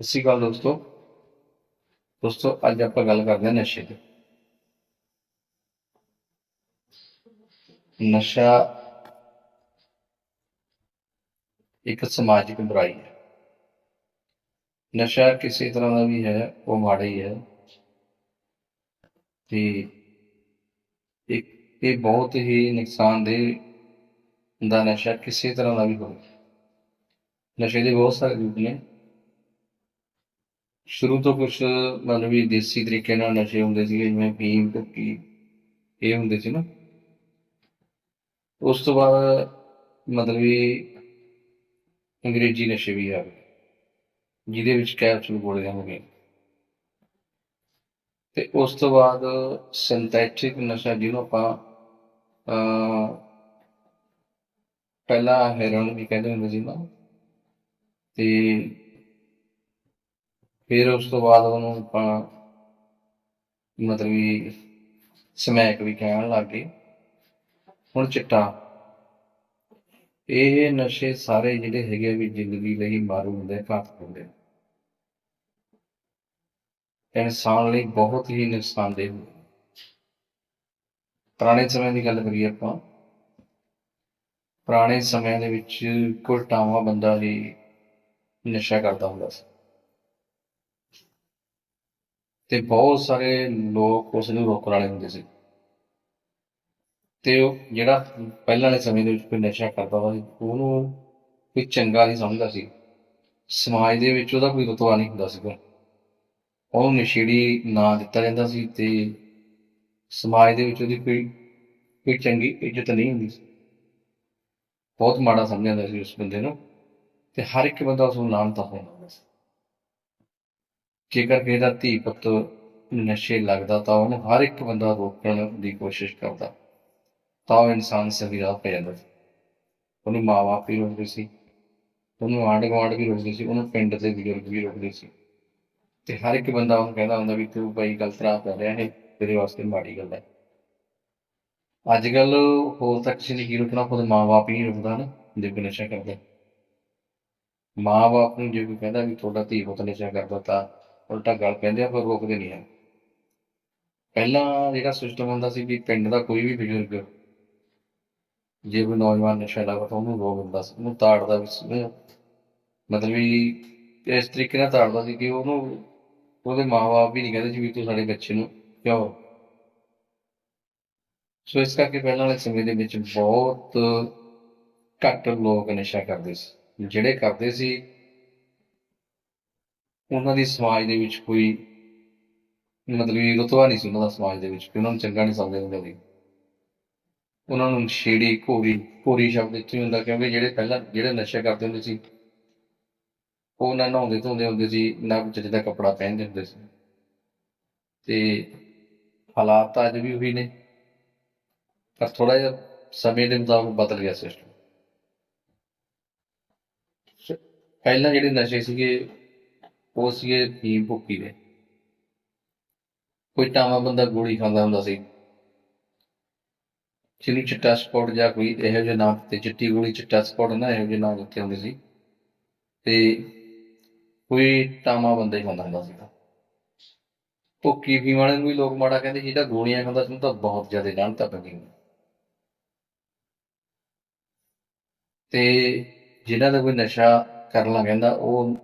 ਸਤਿ ਸ਼੍ਰੀ ਅਕਾਲ ਦੋਸਤੋ। ਦੋਸਤੋ, ਅੱਜ ਆਪਾਂ ਗੱਲ ਕਰਦੇ ਹਾਂ ਨਸ਼ੇ ਦੀ। ਨਸ਼ਾ ਇੱਕ ਸਮਾਜਿਕ ਬੁਰਾਈ ਹੈ। ਨਸ਼ਾ ਕਿਸੇ ਤਰ੍ਹਾਂ ਦਾ ਵੀ ਹੈ, ਉਹ ਮਾੜਾ ਹੀ ਹੈ। ਤੇ ਇੱਕ, ਇਹ ਬਹੁਤ ਹੀ ਨੁਕਸਾਨਦੇਹ ਦਾ ਨਸ਼ਾ ਕਿਸੇ ਤਰ੍ਹਾਂ ਦਾ ਵੀ ਹੋਵੇ। ਨਸ਼ੇ ਦੇ ਬਹੁਤ ਸਾਰੇ ਰੂਪ ਨੇ। ਸ਼ੁਰੂ ਤੋਂ ਕੁਝ ਮਤਲਬ ਵੀ ਦੇਸੀ ਤਰੀਕੇ ਨਾਲ ਨਸ਼ੇ ਹੁੰਦੇ ਸੀਗੇ, ਜਿਵੇਂ ਭੀਮ, ਭੁੱਕੀ, ਇਹ ਹੁੰਦੇ ਸੀ ਨਾ। ਉਸ ਤੋਂ ਬਾਅਦ ਮਤਲਬ ਵੀ ਅੰਗਰੇਜ਼ੀ ਨਸ਼ੇ ਵੀ ਆ ਗਏ, ਜਿਹਦੇ ਵਿੱਚ ਕੈਪਸੂਲ ਗੋਲੀਆਂ ਹੋ ਗਈਆਂ। ਤੇ ਉਸ ਤੋਂ ਬਾਅਦ ਸਿੰਥੈਟਿਕ ਨਸ਼ਾ ਜਿਹਨੂੰ ਆਪਾਂ, ਅਹ, ਪਹਿਲਾਂ ਹੈਰੋਨ ਵੀ ਕਹਿੰਦੇ ਹੁੰਦੇ ਸੀ ਨਾ, ਤੇ ਫਿਰ ਉਸ ਤੋਂ ਬਾਅਦ ਉਹਨੂੰ ਆਪਾਂ ਮਤਲਬ ਵੀ ਸਮੈਕ ਵੀ ਕਹਿਣ ਲੱਗ ਗਏ। ਹੁਣ ਚਿੱਟਾ। ਇਹ ਨਸ਼ੇ ਸਾਰੇ ਜਿਹੜੇ ਹੈਗੇ ਆ ਵੀ ਜ਼ਿੰਦਗੀ ਲਈ ਮਾਰੂ ਹੁੰਦੇ ਆ, ਘਾਤਕ ਹੁੰਦੇ ਇਨਸਾਨ ਲਈ ਬਹੁਤ ਹੀ ਨੁਕਸਾਨਦੇਹ ਹੁੰਦੇ ਪੁਰਾਣੇ ਸਮੇਂ ਦੀ ਗੱਲ ਕਰੀਏ ਆਪਾਂ ਪੁਰਾਣੇ ਸਮਿਆਂ ਦੇ ਵਿੱਚ ਕੋਈ ਬੰਦਾ ਹੀ ਨਸ਼ਾ ਕਰਦਾ ਹੁੰਦਾ ਸੀ। ਤੇ ਬਹੁਤ ਸਾਰੇ ਲੋਕ ਉਸ ਨੂੰ ਰੋਕਣ ਵਾਲੇ ਹੁੰਦੇ ਸੀ। ਤੇ ਉਹ ਜਿਹੜਾ ਪਹਿਲਾਂ ਵਾਲੇ ਸਮੇਂ ਦੇ ਵਿੱਚ ਕੋਈ ਨਸ਼ਾ ਕਰਦਾ ਸੀ ਉਹਨੂੰ ਕੋਈ ਚੰਗਾ ਨਹੀਂ ਸਮਝਦਾ ਸੀ। ਸਮਾਜ ਦੇ ਵਿੱਚ ਉਹਦਾ ਕੋਈ ਰੁਤਬਾ ਨਹੀਂ ਹੁੰਦਾ ਸੀਗਾ। ਉਹਨੂੰ ਨਸ਼ੇੜੀ ਨਾਂ ਦਿੱਤਾ ਜਾਂਦਾ ਸੀ ਤੇ ਸਮਾਜ ਦੇ ਵਿੱਚ ਉਹਦੀ ਕੋਈ ਕੋਈ ਚੰਗੀ ਇੱਜ਼ਤ ਨਹੀਂ ਹੁੰਦੀ ਸੀ। ਬਹੁਤ ਮਾੜਾ ਸਮਝਿਆ ਜਾਂਦਾ ਸੀ ਉਸ ਬੰਦੇ ਨੂੰ ਤੇ ਹਰ ਇੱਕ ਬੰਦਾ ਉਸ ਨੂੰ ਲਾਣਤਾ ਪਾਉਂਦਾ ਜੇਕਰ ਕਿਸੇ ਦਾ ਧੀ ਪੁੱਤ ਨਸ਼ੇ ਲੱਗਦਾ ਤਾਂ ਉਹਨੂੰ ਹਰ ਇੱਕ ਬੰਦਾ ਰੋਕਣ ਦੀ ਕੋਸ਼ਿਸ਼ ਕਰਦਾ। ਤਾਂ ਉਹ ਇਨਸਾਨ ਸਹੀ ਰਾਹ ਪੈ ਜਾਂਦਾ ਉਹਨੂੰ ਮਾਂ-ਬਾਪ ਵੀ ਰੋਕਦੇ ਸੀ। ਉਹਨੂੰ ਆਂਢ ਗੁਆਂਢ ਵੀ ਰੋਕਦੇ ਸੀ। ਉਹਨੂੰ ਪਿੰਡ ਦੇ ਬਜ਼ੁਰਗ ਵੀ ਰੋਕਦੇ ਸੀ। ਤੇ ਹਰ ਇੱਕ ਬੰਦਾ ਉਹਨੂੰ ਕਹਿੰਦਾ ਹੁੰਦਾ ਵੀ ਤੂੰ ਬਈ ਗਲਤ ਰਾਹ ਪੈ ਰਿਹਾ ਹੈ, ਤੇਰੇ ਵਾਸਤੇ ਮਾੜੀ ਗੱਲ ਹੈ। ਅੱਜ ਕੱਲ ਹੋਰ ਤੱਕ ਕਿਸੇ ਨੇ ਕੀ ਰੁਕਣਾ? ਖੁਦ ਮਾਂ-ਬਾਪ ਹੀ ਨਹੀਂ ਰੁਕਦਾ ਨਾ, ਜੇ ਕੋਈ ਨਸ਼ਾ ਕਰਦਾ। ਮਾਂ-ਬਾਪ ਨੂੰ ਜੇ ਕੋਈ ਕਹਿੰਦਾ ਵੀ ਤੁਹਾਡਾ ਧੀ ਪੁੱਤ ਨਸ਼ਾ ਕਰਦਾ ਤਾਂ ਉਲਟਾ ਗੱਲ ਕਹਿੰਦੇ ਆ, ਪਰ ਰੋਕਦੇ ਨਹੀਂ ਆ ਪਹਿਲਾਂ ਜਿਹੜਾ ਸਿਸਟਮ ਹੁੰਦਾ ਸੀ ਵੀ ਪਿੰਡ ਦਾ ਕੋਈ ਵੀ ਬਜ਼ੁਰਗ, ਜੇ ਕੋਈ ਨੌਜਵਾਨ ਨਸ਼ਾ ਕਰਦਾ ਤਾਂ ਉਹਨੂੰ ਰੋਕ ਦਿੰਦਾ ਸੀ, ਉਹਨੂੰ ਤਾੜਦਾ ਸੀ। ਮਤਲਬ ਵੀ ਇਸ ਤਰੀਕੇ ਨਾਲ ਤਾੜਦਾ ਸੀ ਕਿ ਉਹਨੂੰ, ਉਹਦੇ ਮਾਂ-ਬਾਪ ਵੀ ਨਹੀਂ ਕਹਿੰਦੇ ਸੀ ਵੀ ਤੂੰ ਸਾਡੇ ਬੱਚੇ ਨੂੰ ਕਿਉਂ? ਸੋ ਇਸ ਕਰਕੇ ਪਹਿਲਾਂ ਵਾਲੇ ਸਮੇਂ ਦੇ ਵਿੱਚ ਬਹੁਤ ਘੱਟ ਲੋਕ ਨਸ਼ਾ ਕਰਦੇ ਸੀ। ਜਿਹੜੇ ਕਰਦੇ ਸੀ ਉਹਨਾਂ ਦੀ ਸਮਾਜ ਦੇ ਵਿੱਚ ਕੋਈ ਮਤਲਬ ਕਿ ਰੁਤਬਾ ਨਹੀਂ ਸੀ ਉਹਨਾਂ ਦਾ ਸਮਾਜ ਦੇ ਵਿੱਚ ਉਹਨਾਂ ਨੂੰ ਚੰਗਾ ਨਹੀਂ ਸਮਝਦੇ ਹੁੰਦੇ ਸੀ। ਉਹਨਾਂ ਨੂੰ ਛੇੜੀ ਘੋਰੀ ਘੋਰੀ ਸ਼ਬਦ ਇੱਥੇ ਹੁੰਦਾ ਕਿਉਂਕਿ ਜਿਹੜੇ ਪਹਿਲਾਂ ਜਿਹੜੇ ਨਸ਼ਾ ਕਰਦੇ ਹੁੰਦੇ ਸੀ, ਉਹ ਨਾ ਨਹਾਉਂਦੇ ਧੋਂਦੇ ਹੁੰਦੇ ਸੀ, ਨਾ ਕੋਈ ਦਾ ਕੱਪੜਾ ਪਹਿਨਦੇ ਹੁੰਦੇ ਸੀ। ਤੇ ਹਾਲਾਤ ਤਾਂ ਅੱਜ ਵੀ ਉਹੀ ਨੇ, ਪਰ ਥੋੜਾ ਜਿਹਾ ਸਮੇਂ ਦੇ ਮੁਤਾਬਕ ਬਦਲ ਗਿਆ ਸਿਸਟਮ ਪਹਿਲਾਂ ਜਿਹੜੇ ਨਸ਼ੇ ਸੀਗੇ ਉਹ ਸੀਗੇ ਫੀਮ ਭੁੱਕੀ ਦੇ। ਕੋਈ ਟਾਵਾਂ ਬੰਦਾ ਗੋਲੀ ਖਾਂਦਾ ਹੁੰਦਾ ਸੀ। ਜਿਹਨੂੰ ਚਿੱਟਾ ਸਪੌਟ ਜਾਂ ਕੋਈ ਇਹੋ ਜਿਹੇ ਨਾਮ ਤੇ ਚਿੱਟੀ ਗੋਲੀ ਚਿੱਟਾ ਸਪੌਟ ਨਾ ਇਹੋ ਜਿਹੇ ਨਾਮ ਦਿੱਤੇ ਹੁੰਦੇ ਸੀ। ਤੇ ਕੋਈ ਟਾਵਾਂ ਬੰਦਾ ਹੀ ਖਾਂਦਾ ਹੁੰਦਾ ਸੀ ਭੁੱਕੀ ਪੀਣ ਵਾਲੇ ਨੂੰ ਵੀ ਲੋਕ ਮਾੜਾ ਕਹਿੰਦੇ ਜਿਹੜਾ ਗੋਲੀਆਂ ਖਾਂਦਾ ਸੀ ਉਹਨੂੰ ਤਾਂ ਬਹੁਤ ਜ਼ਿਆਦਾ ਜਾਣਤਾ ਪੈ ਗਈ ਤੇ ਜਿਹਨਾਂ ਦਾ ਕੋਈ ਨਸ਼ਾ ਕਰਨ ਲੱਗ ਜਾਂਦਾ, ਉਹ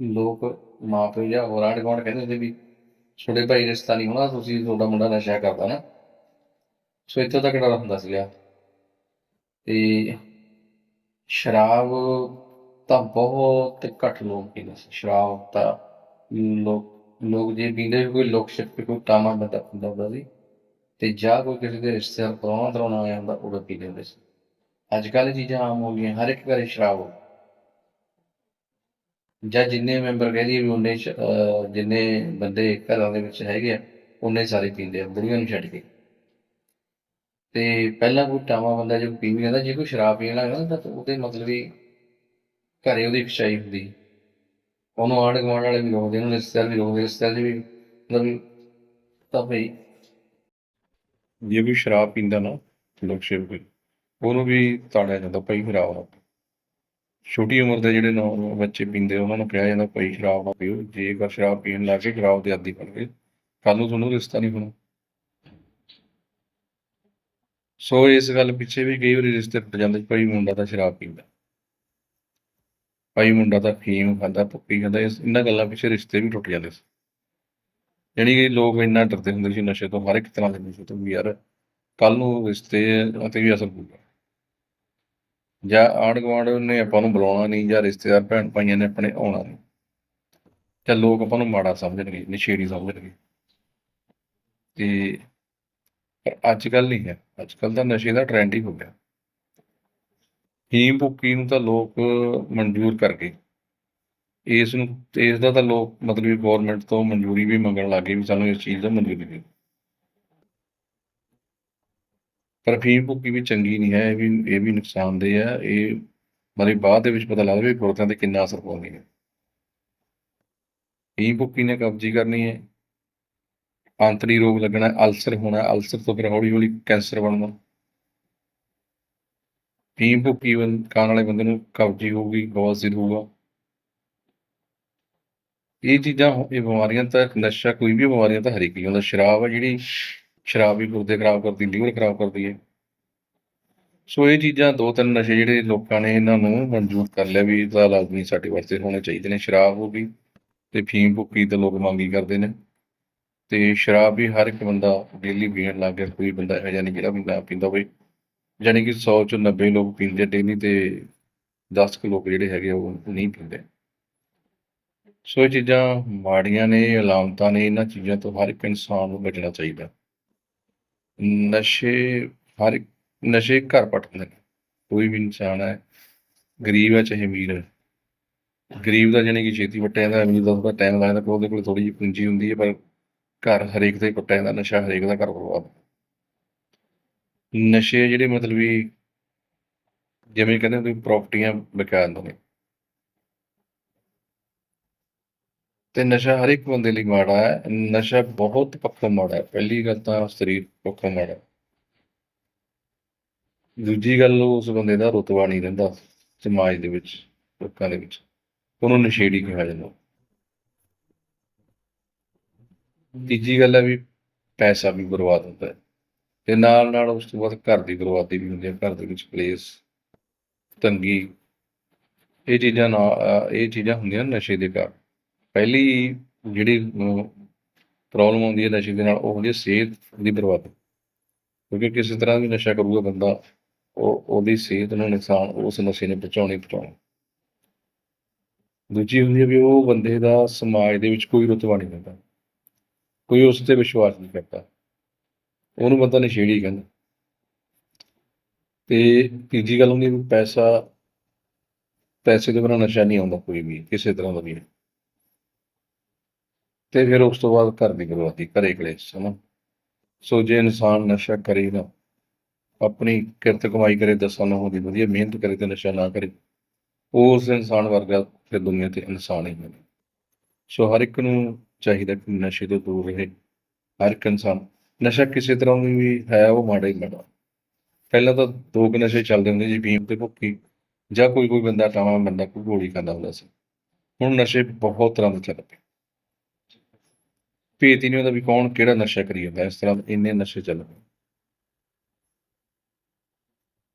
ਲੋਕ ਮਾਪੇ ਜਾਂ ਹੋਰ ਆਂਢ ਗੁਆਂਢ ਕਹਿੰਦੇ ਹੁੰਦੇ ਵੀ ਛੋਟੇ ਭਾਈ ਰਿਸ਼ਤਾ ਨਹੀਂ ਹੋਣਾ, ਤੁਸੀਂ ਤੁਹਾਡਾ ਮੁੰਡਾ ਨਸ਼ਾ ਕਰਦਾ ਨਾ। ਸੋ ਇੱਥੋਂ ਤੱਕ ਡਰ ਹੁੰਦਾ ਸੀਗਾ। ਤੇ ਸ਼ਰਾਬ ਤਾਂ ਬਹੁਤ ਘੱਟ ਲੋਕ ਪੀਂਦੇ ਸੀ। ਸ਼ਰਾਬ ਤਾਂ ਲੋਕ ਲੋਕ ਜੇ ਪੀਂਦੇ ਕੋਈ ਲੋਕ ਸ਼ਿਪ ਕੋਈ ਟਾਮਾ ਬੰਦਾ ਪੀਂਦਾ ਹੁੰਦਾ ਸੀ। ਤੇ ਜਾਂ ਕੋਈ ਕਿਸੇ ਦੇ ਰਿਸ਼ਤੇਦਾਰ ਪਰਵਾਹ ਤਰਾਉਣਾ ਆਇਆ ਹੁੰਦਾ ਉਹ ਪੀ ਲੈਂਦੇ ਸੀ। ਅੱਜ ਕੱਲ੍ਹ ਇਹ ਚੀਜ਼ਾਂ ਆਮ ਹੋ ਗਈਆਂ, ਹਰ ਇੱਕ ਘਰੇ ਸ਼ਰਾਬ ਹੋ ਜਾਂ ਜਿੰਨੇ ਮੈਂਬਰ ਕਹਿ ਦਈਏ ਵੀ ਉਹਨੇ ਜਿੰਨੇ ਬੰਦੇ ਘਰਾਂ ਦੇ ਵਿੱਚ ਹੈਗੇ ਆ, ਉਹਨੇ ਸਾਰੇ ਪੀਂਦੇ ਆ, ਬੁੜੀਆਂ ਨੂੰ ਛੱਡ ਕੇ। ਤੇ ਪਹਿਲਾਂ ਕੋਈ ਟਾਵਾ ਬੰਦਾ ਜੇ ਪੀ ਵੀ ਲੈਂਦਾ ਜੇ ਕੋਈ ਸ਼ਰਾਬ ਪੀਣ ਲੱਗਦਾ ਤਾਂ ਉਹਦੇ ਮਤਲਬ ਵੀ ਘਰੇ ਉਹਦੀ ਖਿਚਾਈ ਹੁੰਦੀ। ਉਹਨੂੰ ਆਂਢ ਗੁਆਂਢ ਵਾਲੇ ਵੀ ਰੋਕਦੇ ਉਹਨੂੰ ਰਿਸ਼ਤੇਦਾਰ ਵੀ ਰੋਕਦੇ ਰਿਸ਼ਤੇਦਾਰ ਵੀ ਮਤਲਬ ਤਾਂ ਭਈ ਜੇ ਵੀ ਸ਼ਰਾਬ ਪੀਂਦਾ ਨਾ, ਲੋਕ ਸ਼ੇਵ ਕੋਈ। ਉਹਨੂੰ ਵੀ ਤਾੜਿਆ ਜਾਂਦਾ, ਭਾਈ ਖਰਾਬ ਆ ਛੋਟੀ ਉਮਰ ਦੇ ਜਿਹੜੇ ਨੌ ਬੱਚੇ ਪੀਂਦੇ, ਉਹਨਾਂ ਨੂੰ ਕਿਹਾ ਜਾਂਦਾ ਭਾਈ ਸ਼ਰਾਬ ਨਾ ਪੀਓ, ਜੇਕਰ ਸ਼ਰਾਬ ਪੀਣ ਲੱਗ ਗਏ, ਸ਼ਰਾਬ ਦੇ ਆਦੀ ਬਣ ਗਏ ਕੱਲ ਨੂੰ ਤੁਹਾਨੂੰ ਰਿਸ਼ਤਾ ਨਹੀਂ ਹੋਣਾ। ਸੋ ਇਸ ਗੱਲ ਪਿੱਛੇ ਵੀ ਕਈ ਵਾਰੀ ਰਿਸ਼ਤੇ ਟੁੱਟ ਜਾਂਦੇ, ਭਾਈ ਮੁੰਡਾ ਤਾਂ ਸ਼ਰਾਬ ਪੀਂਦਾ। ਭਾਈ ਮੁੰਡਾ ਤਾਂ ਫੀਮ ਖਾਂਦਾ ਭੁੱਕੀ ਖਾਂਦਾ ਇਹਨਾਂ ਗੱਲਾਂ ਪਿੱਛੇ ਰਿਸ਼ਤੇ ਵੀ ਟੁੱਟ ਜਾਂਦੇ ਸੀ। ਯਾਨੀ ਕਿ ਲੋਕ ਇੰਨਾ ਡਰਦੇ ਹੁੰਦੇ ਸੀ ਨਸ਼ੇ ਤੋਂ, ਹਰ ਇੱਕ ਤਰ੍ਹਾਂ ਦੇ ਨਸ਼ੇ ਤੋਂ ਵੀ, ਯਾਰ ਕੱਲ ਨੂੰ ਰਿਸ਼ਤੇ ਅਤੇ ਵੀ ਅਸਰ ਪਊਗਾ। ਜਾਂ ਆਂਢ ਗੁਆਂਢ ਨੇ ਆਪਾਂ ਨੂੰ ਬੁਲਾਉਣਾ ਨਹੀਂ ਜਾਂ ਰਿਸ਼ਤੇਦਾਰ ਭੈਣ ਭਾਈਆਂ ਨੇ ਆਪਣੇ ਆਉਣਾ ਨਹੀਂ। ਤਾਂ ਲੋਕ ਆਪਾਂ ਨੂੰ ਮਾੜਾ ਸਮਝਣਗੇ, ਨਸ਼ੇੜੀ ਸਮਝਣਗੇ। ਤੇ ਪਰ ਅੱਜ ਕੱਲ ਨਹੀਂ ਹੈ। ਅੱਜ ਕੱਲ ਤਾਂ ਨਸ਼ੇ ਦਾ ਟ੍ਰੈਂਡ ਹੀ ਹੋ ਗਿਆ। ਫੀਮ ਭੁੱਕੀ ਨੂੰ ਤਾਂ ਲੋਕ ਮਨਜ਼ੂਰ ਕਰ ਗਏ। ਇਸ ਨੂੰ ਤੇ ਇਸ ਦਾ ਤਾਂ ਲੋਕ ਮਤਲਬ ਵੀ ਗਵਰਨਮੈਂਟ ਤੋਂ ਮਨਜ਼ੂਰੀ ਵੀ ਮੰਗਣ ਲੱਗੇ ਵੀ ਸਾਨੂੰ ਇਸ ਚੀਜ਼ ਦਾ ਮਨਜ਼ੂਰੀ ਦਿਓ। ਪਰ ਫੀਮ ਭੁੱਕੀ ਵੀ ਚੰਗੀ ਨਹੀਂ ਹੈ, ਇਹ ਵੀ ਇਹ ਵੀ ਨੁਕਸਾਨਦੇਹ ਹੈ, ਇਹ ਮਤਲਬ ਬਾਅਦ ਦੇ ਵਿੱਚ ਪਤਾ ਲੱਗਦਾ ਵੀ ਗੁਰਦਿਆਂ ਤੇ ਕਿੰਨਾ ਅਸਰ ਪਾਉਂਦੀ ਹੈ। ਫੀਮ ਭੁੱਕੀ ਨੇ ਕਬਜ਼ੀ ਕਰਨੀ ਹੈ। ਆਂਤੜੀ ਰੋਗ ਲੱਗਣਾ ਅਲਸਰ ਹੋਣਾ ਅਲਸਰ ਤੋਂ ਫਿਰ ਹੌਲੀ ਹੌਲੀ ਕੈਂਸਰ ਬਣਨਾ ਫੀਮ ਭੁੱਕੀ ਖਾਣ ਵਾਲੇ ਬੰਦੇ ਨੂੰ ਕਬਜ਼ੀ ਹੋਊਗੀ ਬਵਾਸੀਰ ਹੋਊਗਾ। ਇਹ ਚੀਜ਼ਾਂ, ਇਹ ਬਿਮਾਰੀਆਂ ਤਾਂ ਨਸ਼ਾ, ਕੋਈ ਵੀ ਬਿਮਾਰੀਆਂ ਤਾਂ ਹਰੇਕ ਹੀ ਹੁੰਦਾ। ਸ਼ਰਾਬ ਹੈ ਜਿਹੜੀ ਸ਼ਰਾਬ ਵੀ ਗੁਰਦੇ ਖਰਾਬ ਕਰਦੀ, ਲੀਵਰ ਖਰਾਬ ਕਰਦੀ ਹੈ। ਸੋ ਇਹ ਚੀਜ਼ਾਂ ਦੋ ਤਿੰਨ ਨਸ਼ੇ ਜਿਹੜੇ ਲੋਕਾਂ ਨੇ ਇਹਨਾਂ ਨੂੰ ਮਨਜ਼ੂਰ ਕਰ ਲਿਆ ਵੀ ਇਹਦਾ ਲਾਜ਼ਮੀ ਸਾਡੇ ਵਾਸਤੇ ਹੋਣੇ ਚਾਹੀਦੇ ਨੇ। ਸ਼ਰਾਬ ਹੋ ਗਈ ਤੇ ਫੀਮ ਭੁੱਕੀ ਤੇ ਲੋਕ ਮੰਗੀ ਕਰਦੇ ਨੇ। ਤੇ ਸ਼ਰਾਬ ਵੀ ਹਰ ਇੱਕ ਬੰਦਾ ਡੇਲੀ ਪੀਣ ਲੱਗ ਗਿਆ, ਕੋਈ ਬੰਦਾ ਇਹੋ ਜਿਹਾ ਨਹੀਂ ਜਿਹੜਾ ਵੀ ਨਾ ਪੀਂਦਾ ਹੋਵੇ। ਯਾਨੀ ਕਿ 100 ਚੋਂ 90 ਲੋਕ ਪੀਂਦੇ ਡੇਲੀ ਤੇ 10 ਕੁ ਲੋਕ ਜਿਹੜੇ ਹੈਗੇ ਉਹ ਨਹੀਂ ਪੀਂਦੇ। ਸੋ ਇਹ ਚੀਜ਼ਾਂ ਮਾੜੀਆਂ ਨੇ, ਅਲਾਮਤਾਂ ਨੇ, ਇਹਨਾਂ ਚੀਜ਼ਾਂ ਤੋਂ ਹਰ ਇੱਕ ਇਨਸਾਨ ਨੂੰ ਬਚਣਾ ਚਾਹੀਦਾ। ਨਸ਼ੇ, ਹਰ ਇੱਕ, ਨਸ਼ੇ ਘਰ ਪਟਦੇ ਨੇ। ਕੋਈ ਵੀ ਇਨਸਾਨ ਹੈ, ਗਰੀਬ ਹੈ ਚਾਹੇ ਅਮੀਰ ਹੈ। ਗਰੀਬ ਦਾ ਜਾਣੀ ਕਿ ਛੇਤੀ ਪੱਟਿਆ ਜਾਂਦਾ, ਅਮੀਰ ਦਾ ਥੋੜਾ ਟਾਈਮ ਲੱਗਦਾ ਪਰ ਉਹਦੇ ਕੋਲ ਥੋੜੀ ਜਿਹੀ ਪੂੰਜੀ ਹੁੰਦੀ ਹੈ, ਪਰ ਘਰ ਹਰੇਕ ਦਾ ਹੀ ਪੱਟਿਆ ਜਾਂਦਾ, ਨਸ਼ਾ ਹਰੇਕ ਦਾ ਘਰ ਬਰਬਾਦ ਨਸ਼ੇ ਜਿਹੜੇ ਮਤਲਬ ਵੀ ਜਿਵੇਂ ਕਹਿੰਦੇ ਕੋਈ ਪ੍ਰਾਪਰਟੀਆਂ ਵਿਕਾ ਦਿੰਦੇ ਨੇ। ਤੇ ਨਸ਼ਾ ਹਰ ਇੱਕ ਬੰਦੇ ਲਈ ਮਾੜਾ ਹੈ। ਨਸ਼ਾ ਬਹੁਤ ਪੱਖੋਂ ਮਾੜਾ ਹੈ। ਪਹਿਲੀ ਗੱਲ ਤਾਂ ਸਰੀਰ ਪੱਖੋਂ ਮਾੜਾ ਹੈ। ਦੂਜੀ ਗੱਲ, ਉਸ ਬੰਦੇ ਦਾ ਰੁਤਬਾ ਨਹੀਂ ਰਹਿੰਦਾ ਸਮਾਜ ਦੇ ਵਿੱਚ, ਲੋਕਾਂ ਦੇ ਵਿੱਚ। ਉਹਨੂੰ ਨਸ਼ੇੜੀ ਕਿਹਾ ਜਾਂਦਾ। ਤੀਜੀ ਗੱਲ ਹੈ ਵੀ ਪੈਸਾ ਵੀ ਬਰਬਾਦ ਹੁੰਦਾ ਹੈ। ਤੇ ਨਾਲ ਨਾਲ ਉਸ ਤੋਂ ਬਾਅਦ ਘਰ ਦੀ ਬਰਬਾਦੀ ਵੀ ਹੁੰਦੀ ਹੈ। ਘਰ ਦੇ ਵਿੱਚ ਪਲੇਸ ਤੰਗੀ, ਇਹ ਚੀਜ਼ਾਂ ਨਾ, ਇਹ ਚੀਜ਼ਾਂ ਹੁੰਦੀਆਂ ਨਸ਼ੇ ਦੇ ਕਾਰਨ। ਪਹਿਲੀ ਜਿਹੜੀ ਪ੍ਰੋਬਲਮ ਆਉਂਦੀ ਹੈ ਨਸ਼ੇ ਦੇ ਨਾਲ, ਉਹ ਹੁੰਦੀ ਹੈ ਸਿਹਤ ਦੀ ਬਰਬਾਦੀ। ਕਿਉਂਕਿ ਕਿਸੇ ਤਰ੍ਹਾਂ ਵੀ ਨਸ਼ਾ ਕਰੂਗਾ ਬੰਦਾ, ਉਹ, ਉਹਦੀ ਸਿਹਤ ਨੂੰ ਨੁਕਸਾਨ ਉਸ ਨਸ਼ੇ ਨੇ ਪਹੁੰਚਾਉਣੀ ਪਹੁੰਚਾਉਣਾ। ਦੂਜੀ ਹੁੰਦੀ ਹੈ ਵੀ ਉਹ ਬੰਦੇ ਦਾ ਸਮਾਜ ਦੇ ਵਿੱਚ ਕੋਈ ਰੁਤਬਾ ਨਹੀਂ ਦਿੰਦਾ। ਕੋਈ ਉਸ ਤੇ ਵਿਸ਼ਵਾਸ ਨਹੀਂ ਕਰਦਾ। ਉਹਨੂੰ ਬੰਦਾ ਨਸ਼ੇੜੀ ਕਹਿੰਦਾ। ਤੇ ਤੀਜੀ ਗੱਲ ਹੁੰਦੀ ਹੈ ਵੀ ਪੈਸਾ, ਪੈਸੇ ਦੇ ਬਿਨਾਂ ਨਸ਼ਾ ਨਹੀਂ ਆਉਂਦਾ ਕੋਈ ਵੀ, ਕਿਸੇ ਤਰ੍ਹਾਂ ਦਾ ਵੀ। ਤੇ ਫਿਰ ਉਸ ਤੋਂ ਬਾਅਦ ਘਰ ਦੀ ਬਰਬਾਦੀ, ਘਰੇ ਕਲੇਸ਼, ਹਨਾ? ਸੋ ਜੇ ਇਨਸਾਨ ਨਸ਼ਾ ਕਰੇ ਨਾ, ਆਪਣੀ ਕਿਰਤ ਕਮਾਈ ਕਰੇ, ਦਸਾਂ ਨਾ ਦੀ ਵਧੀਆ ਮਿਹਨਤ ਕਰੇ ਤੇ ਨਸ਼ਾ ਨਾ ਕਰੇ, ਉਸ ਇਨਸਾਨ ਵਰਗਾ ਫਿਰ ਦੁਨੀਆ ਤੇ ਇਨਸਾਨ ਹੀ ਨਹੀਂ। ਸੋ ਹਰ ਇੱਕ ਨੂੰ ਚਾਹੀਦਾ ਕਿ ਨਸ਼ੇ ਤੋਂ ਦੂਰ ਰਹੇ। ਹਰ ਇੱਕ ਇਨਸਾਨ, ਨਸ਼ਾ ਕਿਸੇ ਤਰ੍ਹਾਂ ਦੀ ਵੀ ਹੈ, ਉਹ ਮਾੜਾ ਹੀ ਮਾੜਾ। ਪਹਿਲਾਂ ਤਾਂ ਦੋ ਕੁ ਨਸ਼ੇ ਚੱਲਦੇ ਹੁੰਦੇ ਜੀ ਫੀਮ ਤੇ ਭੁੱਕੀ ਜਾਂ ਕੋਈ ਕੋਈ ਬੰਦਾ ਟਾਵਾਂ ਬੰਦਾ ਕੋਈ ਗੋਲੀ ਖਾਂਦਾ ਹੁੰਦਾ ਸੀ। ਹੁਣ ਨਸ਼ੇ ਬਹੁਤ ਤਰ੍ਹਾਂ ਦੇ ਚੱਲ ਪਏ। ਭੇਤ ਹੀ ਨਹੀਂ ਹੁੰਦਾ ਵੀ ਕੌਣ ਕਿਹੜਾ ਨਸ਼ਾ ਕਰੀ ਜਾਂਦਾ, ਇਸ ਤਰ੍ਹਾਂ ਇੰਨੇ ਨਸ਼ੇ ਚੱਲ ਪਏ।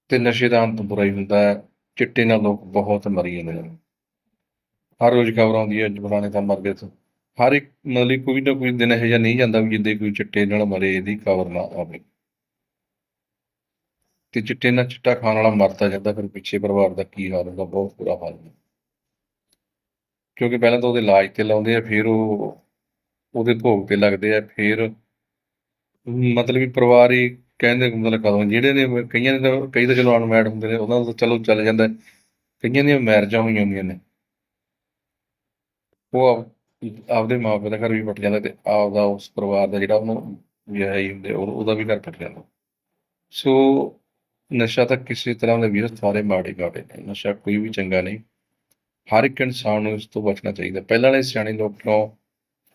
ਤੇ ਨਸ਼ੇ ਦਾ ਅੰਤ ਬੁਰਾ ਹੀ ਹੁੰਦਾ ਚਿੱਟੇ ਨਾਲ ਲੋਕ ਬਹੁਤ ਮਰੀ ਜਾਂਦੇ ਨੇ। ਹਰ ਰੋਜ਼ ਖਬਰ ਆਉਂਦੀ ਹੈ ਫਲਾਣੇ ਤਾਂ ਮਰ ਗਏ ਤੇ। ਹਰ ਇੱਕ ਮਤਲਬ ਕੋਈ ਨਾ ਕੋਈ ਦਿਨ ਇਹੋ ਜਿਹਾ ਨਹੀਂ ਜਾਂਦਾ ਵੀ ਜਿੱਦੇ ਕੋਈ ਚਿੱਟੇ ਨਾਲ ਮਰੇ, ਇਹਦੀ ਖਬਰ ਨਾ ਆਵੇ। ਤੇ ਚਿੱਟੇ ਨਾਲ ਚਿੱਟਾ ਖਾਣ ਵਾਲਾ ਮਰਦਾ ਜਾਂਦਾ, ਫਿਰ ਪਿੱਛੇ ਪਰਿਵਾਰ ਦਾ ਕੀ ਹਾਲ ਹੁੰਦਾ, ਬਹੁਤ ਬੁਰਾ ਹਾਲ ਹੁੰਦਾ। ਕਿਉਂਕਿ ਪਹਿਲਾਂ ਤਾਂ ਉਹਦੇ ਇਲਾਜ ਤੇ ਲਾਉਂਦੇ ਆ, ਫਿਰ ਉਹ ਉਹਦੇ ਭੋਗ ਤੇ ਲੱਗਦੇ ਆ, ਫਿਰ ਮਤਲਬ ਵੀ ਪਰਿਵਾਰ ਹੀ ਕਹਿੰਦੇ ਮਤਲਬ ਕਦੋਂ, ਜਿਹੜੇ ਨੇ ਕਈਆਂ ਦੇ ਤਾਂ, ਕਈ ਤਾਂ ਚਲੋ ਅਨਮੈਰਿਡ ਹੁੰਦੇ ਨੇ, ਉਹਨਾਂ ਦਾ ਚਲੋ ਚੱਲ ਜਾਂਦਾ। ਕਈਆਂ ਦੀਆਂ ਮੈਰਿਜਾਂ ਹੋਈਆਂ ਹੁੰਦੀਆਂ ਨੇ। ਉਹ ਆਪ- ਆਪਦੇ ਮਾਪੇ ਦਾ ਘਰ ਵੀ ਪਟ ਜਾਂਦਾ ਤੇ ਆਪਦਾ ਉਸ ਪਰਿਵਾਰ ਦਾ ਜਿਹੜਾ ਉਹਨੂੰ ਵਿਆਹ ਹੀ ਹੁੰਦੇ ਉਹਦਾ ਵੀ ਘਰ ਪਟ ਜਾਂਦਾ। ਸੋ ਨਸ਼ਾ ਤਾਂ ਕਿਸੇ ਤਰ੍ਹਾਂ ਦਾ ਵੀ ਸਾਰੇ ਮਾੜੇ ਮਾੜੇ ਨੇ, ਨਸ਼ਾ ਕੋਈ ਵੀ ਚੰਗਾ ਨਹੀਂ। ਹਰ ਇੱਕ ਇਨਸਾਨ ਨੂੰ ਇਸ ਤੋਂ ਬਚਣਾ ਚਾਹੀਦਾ। ਪਹਿਲਾਂ ਵਾਲੇ ਸਿਆਣੇ ਲੋਕ ਕਿਉਂ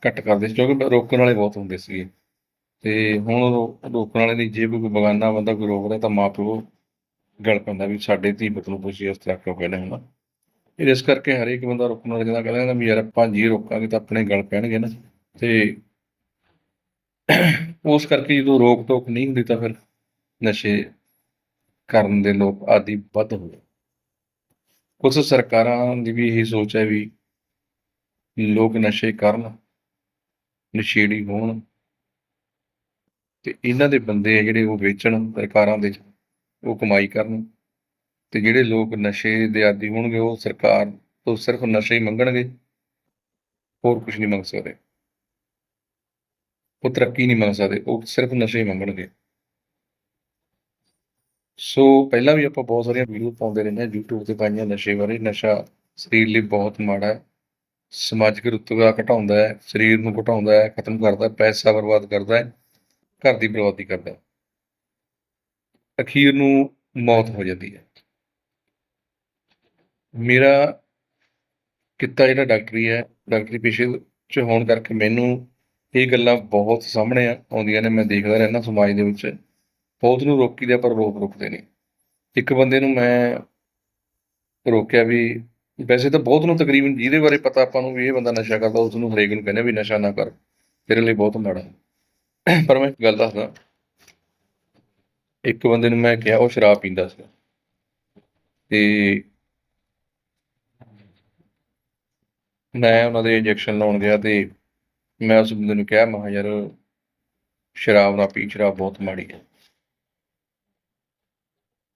ਘੱਟ ਕਰਦੇ ਸੀ, ਕਿਉਂਕਿ ਰੋਕਣ ਵਾਲੇ ਬਹੁਤ ਹੁੰਦੇ ਸੀਗੇ। ਤੇ ਹੁਣ ਰੋਕਣ ਵਾਲੇ ਨਹੀਂ ਜੇ ਕੋਈ ਬਗਾਨਾ ਬੰਦਾ ਕੋਈ ਰੋਕਦਾ ਤਾਂ ਮਾਂ ਪਿਓ ਗਲ ਪੈਂਦਾ ਵੀ ਸਾਡੇ ਧੀ ਪੁੱਤ ਨੂੰ ਤੁਸੀਂ ਇਸ ਤਰ੍ਹਾਂ ਕਿਉਂ ਕਹਿੰਦੇ ਹੋ ਨਾ ਇਸ ਕਰਕੇ ਹਰੇਕ ਬੰਦਾ ਰੋਕਣ ਵਾਲੇ ਜਿਹੜਾ ਕਹਿੰਦਾ ਵੀ ਯਾਰ ਆਪਾਂ ਜੀ ਰੋਕਾਂਗੇ ਤਾਂ ਆਪਣੇ ਗਲ ਪੈਣਗੇ ਨਾ। ਤੇ ਉਸ ਕਰਕੇ ਜਦੋਂ ਰੋਕ ਟੋਕ ਨਹੀਂ ਹੁੰਦੀ ਤਾਂ ਫਿਰ ਨਸ਼ੇ ਕਰਨ ਦੇ ਲੋਕ ਆਦੀ ਵੱਧ ਹੋਏ ਗਏ। ਕੁਝ ਸਰਕਾਰਾਂ ਦੀ ਵੀ ਇਹੀ ਸੋਚ ਹੈ ਵੀ ਲੋਕ ਨਸ਼ੇ ਕਰਨ। ਨਸ਼ੇੜੀ ਹੋਣ। ਤੇ ਇਹਨਾਂ ਦੇ ਬੰਦੇ ਆ ਜਿਹੜੇ ਉਹ ਵੇਚਣ ਸਰਕਾਰਾਂ ਦੇ ਉਹ ਕਮਾਈ ਕਰਨ। ਤੇ ਜਿਹੜੇ ਲੋਕ ਨਸ਼ੇ ਦੇ ਆਦੀ ਹੋਣਗੇ, ਉਹ ਸਰਕਾਰ ਤੋਂ ਸਿਰਫ ਨਸ਼ੇ ਹੀ ਮੰਗਣਗੇ। ਹੋਰ ਕੁਝ ਨਹੀਂ ਮੰਗ ਸਕਦੇ। ਉਹ ਤਰੱਕੀ ਨਹੀਂ ਮੰਗ ਸਕਦੇ, ਉਹ ਸਿਰਫ ਨਸ਼ੇ ਹੀ ਮੰਗਣਗੇ। ਸੋ ਪਹਿਲਾਂ ਵੀ ਆਪਾਂ ਬਹੁਤ ਸਾਰੀਆਂ ਵੀਡੀਓ ਪਾਉਂਦੇ ਰਹਿੰਦੇ ਹਾਂ YouTube ਤੇ ਪਾਈਆਂ ਨਸ਼ੇ ਬਾਰੇ। ਨਸ਼ਾ ਸਰੀਰ ਲਈ ਬਹੁਤ ਮਾੜਾ ਹੈ। ਸਮਾਜਿਕ ਰੁਤਬਾ ਘਟਾਉਂਦਾ ਹੈ ਸਰੀਰ ਨੂੰ ਘਟਾਉਂਦਾ ਹੈ ਖਤਮ ਕਰਦਾ ਹੈ ਪੈਸਾ ਬਰਬਾਦ ਕਰਦਾ ਹੈ ਘਰ ਦੀ ਬਰਬਾਦੀ ਕਰਦਾ ਹੈ। ਅਖੀਰ ਨੂੰ ਮੌਤ ਹੋ ਜਾਂਦੀ ਹੈ। ਮੇਰਾ ਕਿੱਤਾ ਜਿਹੜਾ ਡਾਕਟਰੀ ਹੈ ਡਾਕਟਰੀ ਪੇਸ਼ੇ ਚ ਹੋਣ ਕਰਕੇ ਮੈਨੂੰ ਇਹ ਗੱਲਾਂ ਬਹੁਤ ਸਾਹਮਣੇ ਆਉਂਦੀਆਂ ਨੇ ਮੈਂ ਦੇਖਦਾ ਰਹਿੰਦਾ ਸਮਾਜ ਦੇ ਵਿੱਚ। ਬਹੁਤ ਨੂੰ ਰੋਕੀਦੇ ਆ, ਪਰ ਲੋਕ ਰੁਕਦੇ ਨਹੀਂ। ਇੱਕ ਬੰਦੇ ਨੂੰ ਮੈਂ ਰੋਕਿਆ ਵੀ ਵੈਸੇ ਤਾਂ ਬਹੁਤ ਨੂੰ ਤਕਰੀਬਨ ਜਿਹਦੇ ਬਾਰੇ ਪਤਾ ਆਪਾਂ ਨੂੰ ਵੀ ਇਹ ਬੰਦਾ ਨਸ਼ਾ ਕਰਦਾ, ਉਸ ਨੂੰ ਹਰੇਕ ਨੂੰ ਕਹਿੰਦੇ ਵੀ ਨਸ਼ਾ ਨਾ ਕਰ। ਤੇਰੇ ਲਈ ਬਹੁਤ ਮਾੜਾ। ਹੈ। ਪਰ ਮੈਂ ਇੱਕ ਗੱਲ ਦੱਸਦਾ। ਇੱਕ ਬੰਦੇ ਨੂੰ ਮੈਂ ਕਿਹਾ, ਉਹ ਸ਼ਰਾਬ ਪੀਂਦਾ ਸੀ। ਤੇ ਮੈਂ ਉਹਨਾਂ ਦੇ ਇੰਜੈਕਸ਼ਨ ਲਾਉਣ ਗਿਆ ਤੇ ਮੈਂ ਉਸ ਬੰਦੇ ਨੂੰ ਕਿਹਾ, ਮੈਂ ਯਾਰ, ਸ਼ਰਾਬ ਨਾ ਪੀ, ਸ਼ਰਾਬ ਬਹੁਤ ਮਾੜੀ ਹੈ।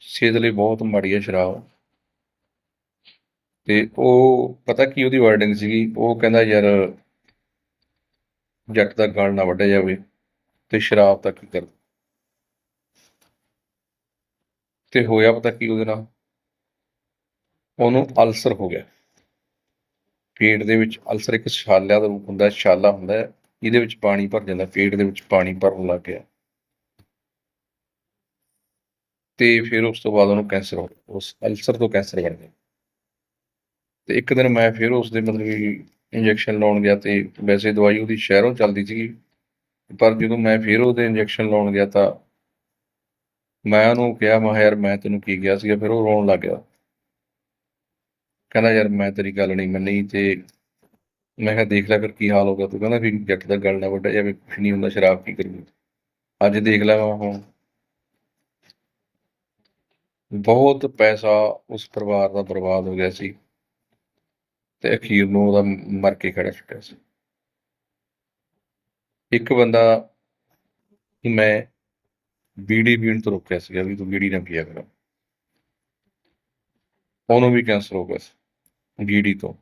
ਸਿਹਤ ਲਈ ਬਹੁਤ ਮਾੜੀ ਹੈ ਸ਼ਰਾਬ। ਤੇ ਉਹ ਪਤਾ ਕੀ ਉਹਦੀ ਵਰਡਿੰਗ ਸੀਗੀ, ਉਹ ਕਹਿੰਦਾ ਯਾਰ ਜੱਟ ਦਾ ਗਾਲ ਨਾ ਵੱਢਿਆ ਜਾਵੇ ਤੇ ਸ਼ਰਾਬ ਤੱਕ ਕੀ ਕਰ ਤੇ ਹੋਇਆ ਪਤਾ ਕੀ ਉਹਦੇ ਨਾਲ? ਉਹਨੂੰ ਅਲਸਰ ਹੋ ਗਿਆ। ਪੇਟ ਦੇ ਵਿੱਚ ਅਲਸਰ ਇੱਕ ਛਾਲਿਆ ਦਾ ਰੂਪ ਹੁੰਦਾ ਛਾਲਾ ਹੁੰਦਾ ਇਹਦੇ ਵਿੱਚ ਪਾਣੀ ਭਰ ਜਾਂਦਾ, ਪੇਟ ਦੇ ਵਿੱਚ ਪਾਣੀ ਭਰਨ ਲੱਗ ਗਿਆ। ਤੇ ਫਿਰ ਉਸ ਤੋਂ ਬਾਅਦ ਉਹਨੂੰ ਕੈਂਸਰ ਹੋ ਉਸ ਅਲਸਰ ਤੋਂ ਕੈਂਸਰ ਬਣ ਗਿਆ। ਤੇ ਇੱਕ ਦਿਨ ਮੈਂ ਫਿਰ ਉਸ ਦੇ ਮਤਲਬ ਕਿ ਇੰਜੈਕਸ਼ਨ ਲਾਉਣ ਗਿਆ ਤੇ ਵੈਸੇ ਦਵਾਈ ਉਹਦੀ ਸ਼ਹਿਰੋਂ ਚੱਲਦੀ ਸੀਗੀ, ਪਰ ਜਦੋਂ ਮੈਂ ਫਿਰ ਉਹਦੇ ਇੰਜੈਕਸ਼ਨ ਲਾਉਣ ਗਿਆ ਤਾਂ ਮੈਂ ਉਹਨੂੰ ਕਿਹਾ, ਮੈਂ ਕਿਹਾ, ਯਾਰ ਮੈਂ ਤੈਨੂੰ ਕੀ ਕਿਹਾ ਸੀਗਾ? ਫਿਰ ਉਹ ਰੋਣ ਲੱਗ ਗਿਆ। ਕਹਿੰਦਾ, ਯਾਰ ਮੈਂ ਤੇਰੀ ਗੱਲ ਨਹੀਂ ਮੰਨੀ ਤੇ ਮੈਂ ਕਿਹਾ, ਦੇਖ ਲੈ ਫਿਰ ਕੀ ਹਾਲ ਹੋਗਾ ਤੂੰ। ਕਹਿੰਦਾ, ਵੀ ਜੱਟ ਦਾ ਗੱਲ ਨਾ ਵੱਡਾ ਜਾਵੇ, ਕੁਛ ਨਹੀਂ ਹੁੰਦਾ, ਸ਼ਰਾਬ ਕੀ ਕਰੀ ਅੱਜ ਦੇਖ ਲੈ ਹੁਣ। ਬਹੁਤ ਪੈਸਾ ਉਸ ਪਰਿਵਾਰ ਦਾ ਬਰਬਾਦ ਹੋ ਗਿਆ ਸੀ। ਤੇ ਅਖੀਰ ਨੂੰ ਉਹਦਾ ਮਰ ਕੇ ਖੜਾ ਛੁੱਟਿਆ ਸੀ। ਇੱਕ ਬੰਦਾ ਮੈਂ ਬੀੜੀ ਪੀਣ ਤੋਂ ਰੋਕਿਆ ਸੀਗਾ ਵੀ ਤੂੰ ਬੀੜੀ ਨਾ ਪੀਆ ਕਰ। ਉਹਨੂੰ ਵੀ ਕੈਂਸਰ ਹੋ ਗਿਆ ਸੀ, ਬੀੜੀ ਤੋਂ।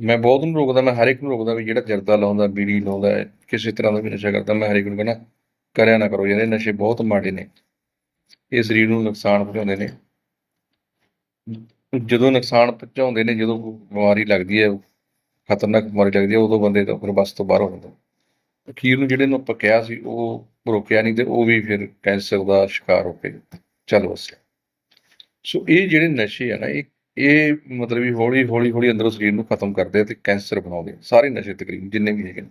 ਮੈਂ ਬਹੁਤ ਨੂੰ ਰੋਕਦਾ, ਮੈਂ ਹਰ ਇੱਕ ਨੂੰ ਰੋਕਦਾ ਵੀ ਜਿਹੜਾ ਜਰਦਾ ਲਾਉਂਦਾ, ਬੀੜੀ ਲਾਉਂਦਾ, ਕਿਸੇ ਤਰ੍ਹਾਂ ਦਾ ਵੀ ਨਸ਼ਾ ਕਰਦਾ, ਮੈਂ ਹਰ ਇੱਕ ਨੂੰ ਕਹਿੰਦਾ, ਕਰਿਆ ਨਾ ਕਰੋ, ਯਾਰ ਇਹ ਨਸ਼ੇ ਬਹੁਤ ਮਾੜੇ ਨੇ। ਇਹ ਸਰੀਰ ਨੂੰ ਨੁਕਸਾਨ ਪਹੁੰਚਾਉਂਦੇ ਨੇ। ਜਦੋਂ ਨੁਕਸਾਨ ਪਹੁੰਚਾਉਂਦੇ ਨੇ, ਜਦੋਂ ਕੋਈ ਬਿਮਾਰੀ ਲੱਗਦੀ ਹੈ, ਖਤਰਨਾਕ ਬਿਮਾਰੀ ਲੱਗਦੀ ਹੈ, ਉਦੋਂ ਬੰਦੇ ਤਾਂ ਫਿਰ ਬਸ ਤੋਂ ਬਾਹਰ ਹੋ ਜਾਂਦਾ ਅਖੀਰ ਨੂੰ ਜਿਹੜੇ ਨੂੰ ਆਪਾਂ ਕਿਹਾ ਸੀ, ਉਹ ਰੋਕਿਆ ਨਹੀਂ ਤੇ ਉਹ ਵੀ ਫਿਰ ਕੈਂਸਰ ਦਾ ਸ਼ਿਕਾਰ ਹੋ ਕੇ ਚੱਲ ਵਸਿਆ। ਸੋ ਇਹ ਜਿਹੜੇ ਨਸ਼ੇ ਆ ਨਾ, ਇਹ ਇਹ ਮਤਲਬ ਵੀ ਹੌਲੀ ਹੌਲੀ ਹੌਲੀ ਅੰਦਰੋਂ ਸਰੀਰ ਨੂੰ ਖਤਮ ਕਰਦੇ ਆ ਤੇ ਕੈਂਸਰ ਬਣਾਉਂਦੇ ਸਾਰੇ ਨਸ਼ੇ ਤਕਰੀਬਨ ਜਿੰਨੇ ਵੀ ਹੈਗੇ ਨੇ।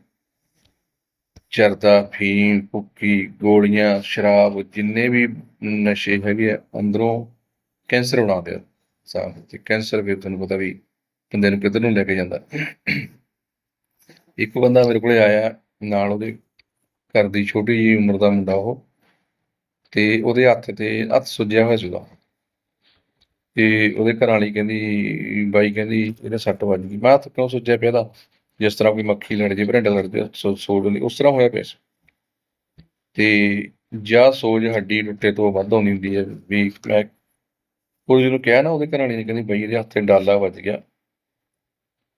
ਚਰਦਾ ਫੀਮ ਭੁੱਕੀ ਗੋਲੀਆਂ, ਸ਼ਰਾਬ, ਜਿੰਨੇ ਵੀ ਨਸ਼ੇ ਹੈਗੇ ਆ, ਅੰਦਰੋਂ ਕੈਂਸਰ ਬਣਾਉਂਦੇ ਆ। ਸਾਹ ਤੇ ਕੈਂਸਰ ਵੀ ਤੁਹਾਨੂੰ ਪਤਾ ਵੀ ਬੰਦੇ ਨੂੰ ਕਿੱਧਰ ਨੂੰ ਲੈ ਕੇ ਜਾਂਦਾ। ਇੱਕ ਬੰਦਾ ਮੇਰੇ ਕੋਲੇ ਆਇਆ, ਨਾਲ ਉਹਦੇ ਘਰ ਦੀ ਛੋਟੀ ਜਿਹੀ ਉਮਰ ਦਾ ਮੁੰਡਾ ਉਹ, ਤੇ ਉਹਦੇ ਹੱਥ ਤੇ ਹੱਥ ਸੁੱਜਿਆ ਹੋਇਆ ਸੀਗਾ। ਤੇ ਉਹਦੇ ਘਰ ਵਾਲੀ ਕਹਿੰਦੀ, ਬਾਈ ਕਹਿੰਦੀ ਇਹਨੇ ਸੱਟ ਵੱਜ ਗਈ। ਮੈਂ ਹੱਥ ਕਿਉਂ ਸੁੱਜਿਆ ਪਿਆ ਦਾ ਜਿਸ ਤਰ੍ਹਾਂ ਕੋਈ ਮੱਖੀ ਲੜ ਜੇ ਭਰਿੰਡਾ ਲੜ ਜੇ, ਸੋ ਸੋੜ ਉਸ ਤਰ੍ਹਾਂ ਹੋਇਆ ਪਿਆ ਸੀ। ਤੇ ਜਾਂ ਸੋਜ ਹੱਡੀ ਟੁੱਟੇ ਤੋਂ ਵੱਧ ਹੁੰਦੀ ਹੁੰਦੀ ਹੈ, ਵੀ ਮੈਂ ਉਹ ਜਿਹਨੂੰ ਕਿਹਾ ਨਾ, ਉਹਦੇ ਘਰ ਨੇ ਕਹਿੰਦੀ ਬਈ ਇਹਦੇ ਹੱਥੇ ਡਾਲਾ ਵੱਜ ਗਿਆ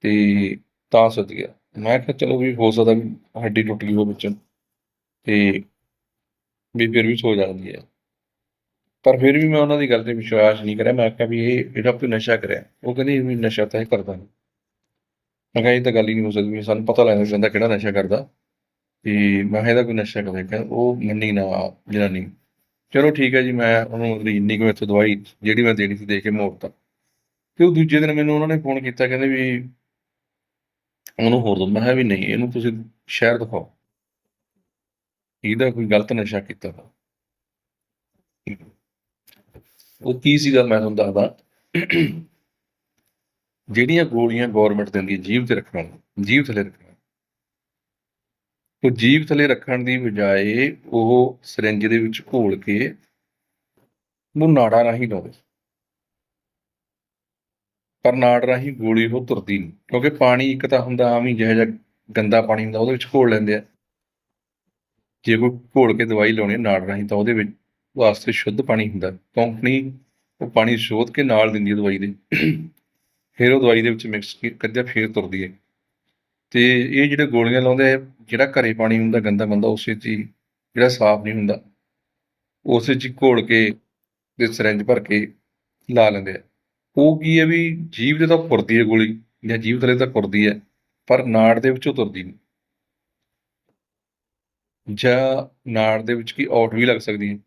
ਤੇ ਤਾਂ ਸੁੱਜ ਗਿਆ। ਮੈਂ ਕਿਹਾ ਚਲੋ ਵੀ ਹੋ ਸਕਦਾ ਵੀ ਹੱਡੀ ਟੁੱਟ ਗਈ ਉਹ ਵਿੱਚੋਂ ਤੇ ਵੀ ਫਿਰ ਵੀ ਸੋ ਜਾਂਦੀ ਹੈ ਪਰ ਫਿਰ ਵੀ ਮੈਂ ਉਹਨਾਂ ਦੀ ਗੱਲ ਤੇ ਵਿਸ਼ਵਾਸ ਨਹੀਂ ਕਰਿਆ। ਮੈਂ ਆਖਿਆ ਵੀ ਇਹ ਇਹਦਾ ਕੋਈ ਨਸ਼ਾ ਕਰਿਆ, ਉਹ ਕਹਿੰਦੀ ਵੀ ਨਸ਼ਾ ਤਾਂ ਇਹ ਕਰਦਾ ਨਹੀਂ ਮੈਂ ਕਿਹਾ ਇਹ ਤਾਂ ਗੱਲ ਹੀ ਨਹੀਂ ਹੋ ਸਕਦੀ ਸਾਨੂੰ ਪਤਾ ਲੱਗਦਾ ਵੀ ਕਿਹੜਾ ਨਸ਼ਾ ਕਰਦਾ। ਤੇ ਮੈਂ ਕਿਹਾ ਇਹਦਾ ਕੋਈ ਨਸ਼ਾ ਕਰਦਾ ਕਹਿੰਦਾ ਉਹ ਮੰਨੀ ਨਾ ਜਨਾਨੀ। ਚਲੋ ਠੀਕ ਹੈ ਜੀ, ਮੈਂ ਉਹਨੂੰ ਮਤਲਬ ਇੰਨੀ ਕੁ ਇੱਥੋਂ ਦਵਾਈ ਜਿਹੜੀ ਮੈਂ ਦੇਣੀ ਸੀ ਦੇ ਕੇ ਮੋੜਤਾ ਤੇ ਉਹ ਦੂਜੇ ਦਿਨ ਮੈਨੂੰ ਉਹਨਾਂ ਨੇ ਫੋਨ ਕੀਤਾ, ਕਹਿੰਦੇ ਵੀ ਉਹਨੂੰ ਹੋਰ ਦੋ। ਮੈਂ ਕਿਹਾ ਵੀ ਨਹੀਂ, ਇਹਨੂੰ ਤੁਸੀਂ ਸ਼ਹਿਰ ਦਿਖਾਓ। ਇਹਦਾ ਕੋਈ ਗਲਤ ਨਸ਼ਾ ਕੀਤਾ ਵਾ। ਉਹ ਕੀ ਸੀਗਾ ਮੈਂ ਤੁਹਾਨੂੰ ਦੱਸਦਾ। ਜਿਹੜੀਆਂ ਗੋਲੀਆਂ ਗਵਰਨਮੈਂਟ ਦਿੰਦੀ ਹੈ, ਜੀਭ ਤੇ ਰੱਖਣ ਜੀਵ ਜੀਭ ਥੱਲੇ ਉਹ ਜੀਭ ਥੱਲੇ ਰੱਖਣ ਦੀ ਬਜਾਏ ਉਹ ਸਿਰੰਜ ਦੇ ਵਿੱਚ ਘੋਲ ਕੇ ਉਹ ਨਾੜਾਂ ਰਾਹੀਂ ਲਾਉਂਦੇ। ਪਰ ਨਾੜ ਰਾਹੀਂ ਗੋਲੀ ਉਹ ਤੁਰਦੀ ਨਹੀਂ, ਕਿਉਂਕਿ ਪਾਣੀ ਇੱਕ ਤਾਂ ਹੁੰਦਾ ਆਮ ਹੀ ਜਿਹੋ ਜਿਹਾ ਗੰਦਾ ਪਾਣੀ ਹੁੰਦਾ, ਉਹਦੇ ਵਿੱਚ ਘੋਲ ਲੈਂਦੇ ਆ। ਜੇ ਕੋਈ ਘੋਲ ਕੇ ਦਵਾਈ ਲਾਉਣੀ ਨਾੜ ਰਾਹੀਂ ਤਾਂ ਉਹਦੇ ਵਿੱਚ ਵਾਸਤੇ ਸ਼ੁੱਧ ਪਾਣੀ ਹੁੰਦਾ ਕੰਪਨੀ ਉਹ ਪਾਣੀ ਸੋਧ ਕੇ ਨਾਲ ਦਿੰਦੀ ਹੈ ਦਵਾਈ ਦੇ। ਫਿਰ ਉਹ ਦਵਾਈ ਦੇ ਵਿੱਚ ਮਿਕਸ ਕਰਦੇ ਫਿਰ ਤੁਰਦੀ ਹੈ। ਤੇ ਇਹ ਜਿਹੜੇ ਗੋਲੀਆਂ ਲਾਉਂਦੇ ਆ, ਜਿਹੜਾ ਘਰੇ ਪਾਣੀ ਹੁੰਦਾ, ਗੰਦਾ ਮੰਦਾ ਉਸੇ 'ਚ ਹੀ ਜਿਹੜਾ ਸਾਫ਼ ਨਹੀਂ ਹੁੰਦਾ, ਉਸੇ 'ਚ ਹੀ ਘੋਲ ਕੇ ਤੇ ਸਿਰੰਜ ਭਰ ਕੇ ਲਾ ਲੈਂਦੇ ਆ। ਉਹ ਕੀ ਹੈ ਵੀ ਜੀਭ ਦੇ ਤਾਂ ਪੁਰਦੀ ਹੈ ਗੋਲੀ, ਜਾਂ ਜੀਭ ਥਲੇ ਤਾਂ ਪੁਰਦੀ ਹੈ, ਪਰ ਨਾੜ ਦੇ ਵਿੱਚੋਂ ਤੁਰਦੀ ਨਹੀਂ। ਜਾਂ ਨਾੜ ਦੇ ਵਿੱਚ ਕੀ ਔਟ ਵੀ ਲੱਗ ਸਕਦੀ ਹੈ।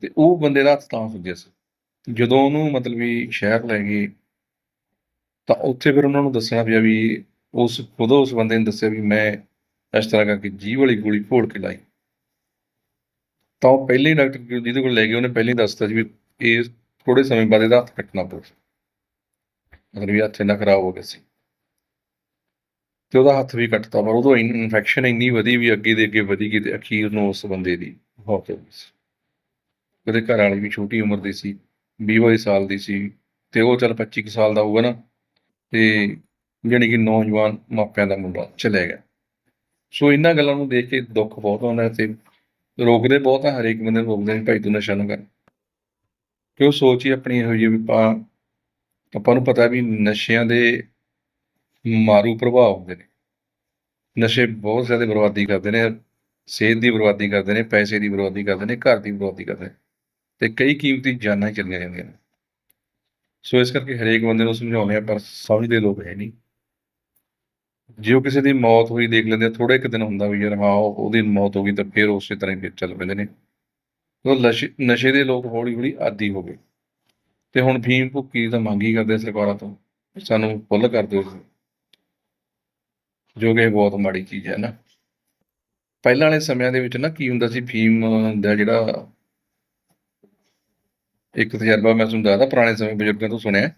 ਤੇ ਉਹ ਬੰਦੇ ਦਾ ਹੱਥ ਤਾਂ ਸੁੱਜਿਆ ਸੀ। ਜਦੋਂ ਉਹਨੂੰ ਮਤਲਬ ਵੀ ਸ਼ਹਿਰ ਲੈ ਗਏ, ਤਾਂ ਉੱਥੇ ਫਿਰ ਉਹਨਾਂ ਨੂੰ ਦੱਸਣਾ ਪਿਆ ਵੀ ਉਸ ਉਦੋਂ ਉਸ ਬੰਦੇ ਨੇ ਦੱਸਿਆ ਵੀ ਮੈਂ ਇਸ ਤਰ੍ਹਾਂ ਕਰਕੇ ਜੀਭ ਵਾਲੀ ਗੋਲੀ ਘੋਲ ਕੇ ਲਾਈ। ਤਾਂ ਉਹ ਪਹਿਲੇ ਡਾਕਟਰ ਜਿਹਦੇ ਕੋਲ ਲੈ ਗਏ, ਉਹਨੇ ਪਹਿਲੇ ਦੱਸਤਾ ਸੀ ਵੀ ਇਹ ਥੋੜੇ ਸਮੇਂ ਬਾਅਦ ਇਹਦਾ ਹੱਥ ਕੱਟਣਾ ਪਊ। ਮਤਲਬ ਵੀ ਹੱਥ ਇੰਨਾ ਖਰਾਬ ਹੋ ਗਿਆ ਸੀ। ਤੇ ਉਹਦਾ ਹੱਥ ਵੀ ਕੱਟਤਾ, ਪਰ ਉਦੋਂ ਇਨਫੈਕਸ਼ਨ ਇੰਨੀ ਵਧੀ ਵੀ ਅੱਗੇ ਦੇ ਅੱਗੇ ਵਧੀ ਗਈ ਤੇ ਅਖੀਰ ਨੂੰ ਉਸ ਬੰਦੇ ਦੀ ਮੌਤ ਹੋ ਗਈ ਸੀ। ਉਹਦੇ ਘਰ ਵਾਲੀ ਵੀ ਛੋਟੀ ਉਮਰ ਦੀ ਸੀ 20 22 ਸਾਲ ਦੀ ਸੀ। ਤੇ ਉਹ ਚੱਲ 25 ਕੁ ਸਾਲ ਦਾ ਹੋਊਗਾ ਨਾ, ਤੇ ਜਾਣੀ ਕਿ ਨੌਜਵਾਨ ਮਾਪਿਆਂ ਦਾ ਮੁੰਡਾ ਚਲੇ ਗਿਆ। ਸੋ ਇਹਨਾਂ ਗੱਲਾਂ ਨੂੰ ਦੇਖ ਕੇ ਦੁੱਖ ਬਹੁਤ ਆਉਂਦਾ ਹੈ ਤੇ ਰੋਕਦੇ ਬਹੁਤ ਆ, ਹਰੇਕ ਬੰਦੇ ਨੂੰ ਰੋਕਦੇ ਨੇ ਭਾਈ ਤੂੰ ਨਸ਼ਾ ਨਾ ਕਰ। ਕਿ ਉਹ ਸੋਚ ਹੀ ਆਪਣੀ ਇਹੋ ਜਿਹੀ ਵੀ ਆਪਾਂ ਆਪਾਂ ਨੂੰ ਪਤਾ ਵੀ ਨਸ਼ਿਆਂ ਦੇ ਮਾਰੂ ਪ੍ਰਭਾਵ ਹੁੰਦੇ ਨੇ। ਨਸ਼ੇ ਬਹੁਤ ਜ਼ਿਆਦਾ ਬਰਬਾਦੀ ਕਰਦੇ ਨੇ, ਸਿਹਤ ਦੀ ਬਰਬਾਦੀ ਕਰਦੇ ਨੇ, ਪੈਸੇ ਦੀ ਬਰਬਾਦੀ ਕਰਦੇ ਨੇ, ਘਰ ਦੀ ਬਰਬਾਦੀ ਕਰਦੇ ਨੇ, ਤੇ ਕਈ ਕੀਮਤੀ ਜਾਨਾਂ ਹੀ ਚਲੀਆਂ ਜਾਂਦੀਆਂ ਨੇ। ਸੋ ਇਸ ਕਰਕੇ ਹਰੇਕ ਬੰਦੇ ਨੂੰ ਸਮਝਾਉਂਦੇ ਆ ਪਰ ਸਮਝਦੇ ਲੋਕ ਹੈ ਨਹੀਂ। ਜੇ ਉਹ ਕਿਸੇ ਦੀ ਮੌਤ ਹੋਈ ਦੇਖ ਲੈਂਦੇ ਆ ਥੋੜੇ ਇੱਕ ਦਿਨ ਹੁੰਦਾ ਵੀ ਯਾਰ ਹਾਂ ਉਹਦੀ ਮੌਤ ਹੋ ਗਈ ਤਾਂ ਫਿਰ ਉਸੇ ਤਰ੍ਹਾਂ ਹੀ ਚੱਲ ਪੈਂਦੇ ਨੇ। ਉਹ ਨਸ਼ੇ ਦੇ ਲੋਕ ਹੌਲੀ ਹੌਲੀ ਆਦੀ ਹੋ ਗਏ। ਤੇ ਹੁਣ ਫੀਮ ਭੁੱਕੀ ਤਾਂ ਮੰਗ ਕਰਦੇ ਸਰਕਾਰਾਂ ਤੋਂ ਸਾਨੂੰ ਫੁੱਲ ਕਰ ਦਿਓ ਜੋ ਕਿ ਬਹੁਤ ਮਾੜੀ ਚੀਜ਼ ਹੈ ਨਾ। ਪਹਿਲਾਂ ਵਾਲੇ ਸਮਿਆਂ ਦੇ ਵਿੱਚ ਨਾ ਕੀ ਹੁੰਦਾ ਸੀ ਫੀਮ ਦਾ ਜਿਹੜਾ ਇੱਕ ਤਜਰਬਾ ਮੈਂ ਤੁਹਾਨੂੰ ਦੱਸਦਾ, ਪੁਰਾਣੇ ਸਮੇਂ ਬਜ਼ੁਰਗਾਂ ਤੋਂ ਸੁਣਿਆ।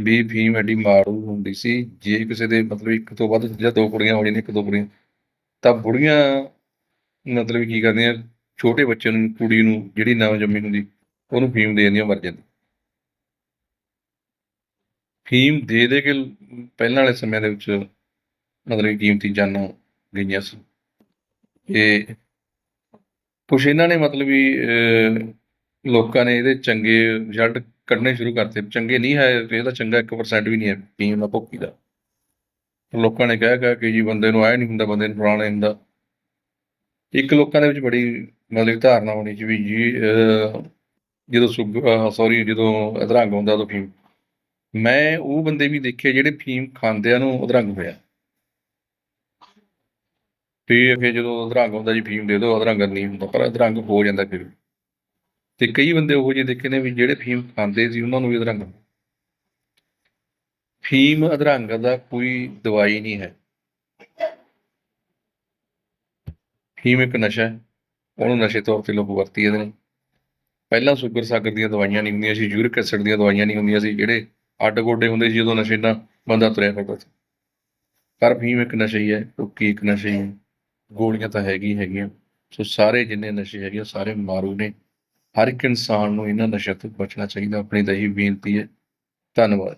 ਵੀ ਫੀਮ ਐਡੀ ਮਾਰੂ ਹੁੰਦੀ ਸੀ ਜੇ ਕਿਸੇ ਦੇ ਮਤਲਬ ਇੱਕ ਤੋਂ ਵੱਧ ਜਾਂ ਦੋ ਕੁੜੀਆਂ ਹੋ ਜਾਂਦੀਆਂ ਇੱਕ ਦੋ ਕੁੜੀਆਂ ਤਾਂ ਬੁੜੀਆਂ ਮਤਲਬ ਕੀ ਕਰਦੀਆਂ ਛੋਟੇ ਬੱਚੇ ਨੂੰ ਕੁੜੀ ਨੂੰ ਜਿਹੜੀ ਨਵ ਜੰਮੀ ਹੁੰਦੀ ਉਹਨੂੰ ਫੀਮ ਦੇ ਦਿੰਦੀਆਂ ਮਰ ਜਾਂਦੀ ਫੀਮ ਦੇ ਦੇ ਕੇ ਪਹਿਲਾਂ ਵਾਲੇ ਸਮੇਂ ਦੇ ਵਿੱਚ ਮਤਲਬ ਕੀਮਤੀ ਜਾਨਾਂ ਗਈਆਂ ਸੀ। ਇਹ ਕੁਛ ਇਹਨਾਂ ਨੇ ਮਤਲਬ ਵੀ ਅਹ, ਲੋਕਾਂ ਨੇ ਇਹਦੇ ਚੰਗੇ ਰਿਜ਼ਲਟ ਕੱਢਣੇ ਸ਼ੁਰੂ ਕਰਤੇ। ਚੰਗੇ ਨਹੀਂ ਹੈ ਇਹਦਾ ਚੰਗਾ 1% ਵੀ ਨਹੀਂ ਹੈ ਫੀਮ ਦਾ ਭੁੱਕੀ ਦਾ। ਲੋਕਾਂ ਨੇ ਕਹਿ ਕਹਿ ਜੀ ਬੰਦੇ ਨੂੰ ਆਇਆ ਨਹੀਂ ਹੁੰਦਾ, ਬੰਦੇ ਨੂੰ ਫਲਾਣਾ ਹੁੰਦਾ। ਇੱਕ ਲੋਕਾਂ ਦੇ ਵਿੱਚ ਬੜੀ ਮਤਲਬ ਧਾਰਨਾ ਹੋਣੀ ਸੀ ਵੀ ਜੀ ਜਦੋਂ ਸੌਰੀ ਜਦੋਂ ਅਧਰੰਗ ਹੁੰਦਾ ਉਦੋਂ ਫੀਮ ਮੈਂ ਉਹ ਬੰਦੇ ਵੀ ਦੇਖੇ ਜਿਹੜੇ ਫੀਮ ਖਾਂਦੇ ਆ ਨੂੰ ਅਧਰੰਗ ਹੋਇਆ। ਫਿਰ ਜਦੋਂ ਅਧਰੰਗ ਹੁੰਦਾ ਜੀ ਫੀਮ ਦੇ ਦਿਓ, ਅਧਰੰਗ ਨਹੀਂ ਹੁੰਦਾ, ਪਰ ਅਧਰੰਗ ਹੋ ਜਾਂਦਾ ਫਿਰ ਤੇ ਕਈ ਬੰਦੇ ਉਹੋ ਜਿਹੇ ਦੇਖੇ ਨੇ ਵੀ ਜਿਹੜੇ ਫੀਮ ਖਾਂਦੇ ਸੀ ਉਹਨਾਂ ਨੂੰ ਵੀ ਅਧਰੰਗ ਫੀਮ ਅਧਰੰਗ ਦਾ ਕੋਈ ਦਵਾਈ ਨਹੀਂ ਹੈ। ਫੀਮ ਇੱਕ ਨਸ਼ਾ ਹੈ। ਉਹਨੂੰ ਨਸ਼ੇ ਤੌਰ ਤੇ ਲੋਕ ਵਰਤੀ ਜਾਂਦੇ ਨੇ। ਪਹਿਲਾਂ ਸ਼ੂਗਰ ਸਾਗਰ ਦੀਆਂ ਦਵਾਈਆਂ ਨਹੀਂ ਹੁੰਦੀਆਂ ਸੀ ਯੂਰਿਕ ਐਸਿਡ ਦੀਆਂ ਦਵਾਈਆਂ ਨਹੀਂ ਹੁੰਦੀਆਂ ਸੀ ਜਿਹੜੇ ਅੱਡ ਗੋਡੇ ਹੁੰਦੇ ਸੀ ਜਦੋਂ ਨਸ਼ੇ ਨਾਲ ਬੰਦਾ ਤੁਰਿਆ ਫਿਰਦਾ ਸੀ। ਪਰ ਫੀਮ ਇੱਕ ਨਸ਼ਾ ਹੀ ਹੈ ਭੁੱਕੀ ਇੱਕ ਨਸ਼ਾ ਹੀ ਹੈ। ਗੋਲੀਆਂ ਤਾਂ ਹੈਗੀ ਹੈਗੀਆਂ। ਸੋ ਸਾਰੇ ਜਿੰਨੇ ਨਸ਼ੇ ਹੈਗੇ ਆ, ਸਾਰੇ ਮਾਰੂ ਨੇ। ਹਰ ਇੱਕ ਇਨਸਾਨ ਨੂੰ ਇਹਨਾਂ ਨਸ਼ਿਆਂ ਤੋਂ ਬਚਣਾ ਚਾਹੀਦਾ ਆਪਣੀ ਦਹੀ ਬੇਨਤੀ ਹੈ। ਧੰਨਵਾਦ।